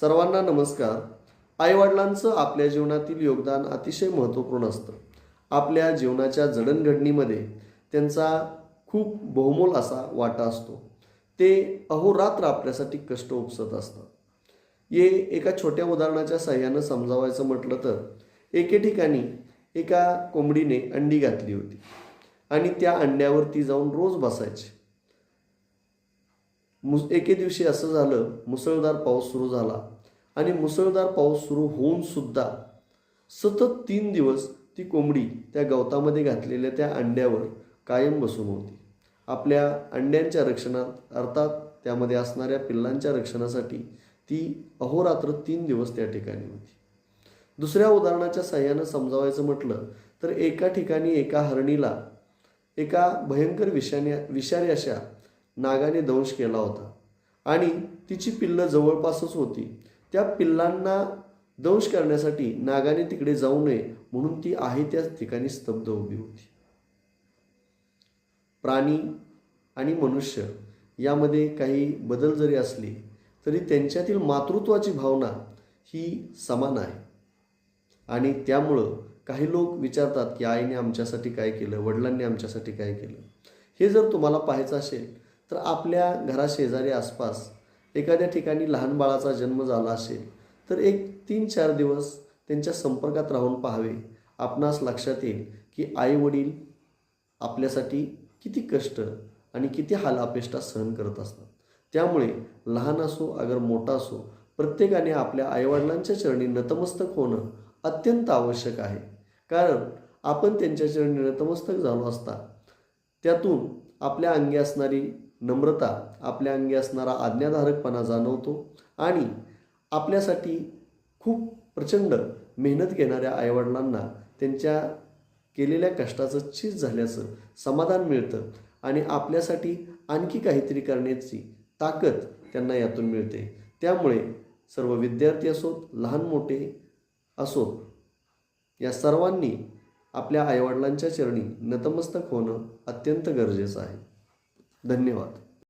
सर्वांना नमस्कार. आईवडिलांचं आपल्या जीवनातील योगदान अतिशय महत्त्वपूर्ण असतं. आपल्या जीवनाच्या जडणघडणीमध्ये त्यांचा खूप बहुमोल असा वाटा असतो. ते अहोरात्र आपल्यासाठी कष्ट उपसत असतात. ये एका छोट्या उदाहरणाच्या साह्यानं समजावायचं म्हटलं तर एके ठिकाणी एका कोंबडीने अंडी घातली होती आणि त्या अंड्यावर ती जाऊन रोज बसायची. मु एके दिवशी असं झालं मुसळधार पाऊस सुरू झाला. आणि मुसळधार पाऊस सुरू होऊन सुद्धा सतत तीन दिवस ती कोंबडी त्या गवतामध्ये घातलेल्या त्या अंड्यावर कायम बसून होती. आपल्या अंड्यांच्या रक्षणात अर्थात त्यामध्ये असणाऱ्या पिल्लांच्या रक्षणासाठी ती अहोरात्र तीन दिवस त्या ठिकाणी होती. दुसऱ्या उदाहरणाच्या साह्यानं समजावायचं म्हटलं तर एका ठिकाणी एका हरणीला एका भयंकर विषाने विषारी अशा नागाने दंश केला होता. आणि तिची पिल्लं जवळपासच होती. त्या पिल्लांना दंश करण्यासाठी नागाने तिकडे जाऊ नये म्हणून ती आहे त्याच ठिकाणी स्तब्ध उभी होती. प्राणी आणि मनुष्य यामध्ये काही बदल जरी असले तरी त्यांच्यातील मातृत्वाची भावना ही समान आहे. आणि त्यामुळं काही लोक विचारतात की आईने आमच्यासाठी काय केलं? वडिलांनी आमच्यासाठी काय केलं? हे जर तुम्हाला पाहायचं असेल तर आपल्या घराशेजारी आसपास एखाद्या ठिकाणी लहान बाळाचा जन्म झाला असेल तर एक तीन चार दिवस त्यांच्या संपर्कात राहून पाहावे. आपणास लक्षात येईल की आई वडील आपल्यासाठी किती कष्ट आणि किती हाल अपेष्टा सहन करत असतात. त्यामुळे लहान असो अगर मोठा असो प्रत्येकाने आपल्या आईवडिलांच्या चरणी नतमस्तक होणं अत्यंत आवश्यक आहे. कारण आपण त्यांच्या चरणी नतमस्तक झालो असता त्यातून आपल्या अंगी असणारी नम्रता आपल्या अंगी असणारा आज्ञाधारकपणा जाणवतो आणि आपल्यासाठी खूप प्रचंड मेहनत घेणाऱ्या आईवडिलांना त्यांच्या केलेल्या कष्टाचं चीज झाल्याचं समाधान मिळतं आणि आपल्यासाठी आणखी काहीतरी करण्याची ताकद त्यांना यातून मिळते. त्यामुळे सर्व विद्यार्थी असोत लहान मोठे असोत या सर्वांनी आपल्या आईवडिलांच्या चरणी नतमस्तक होणं अत्यंत गरजेचं आहे. धन्यवाद.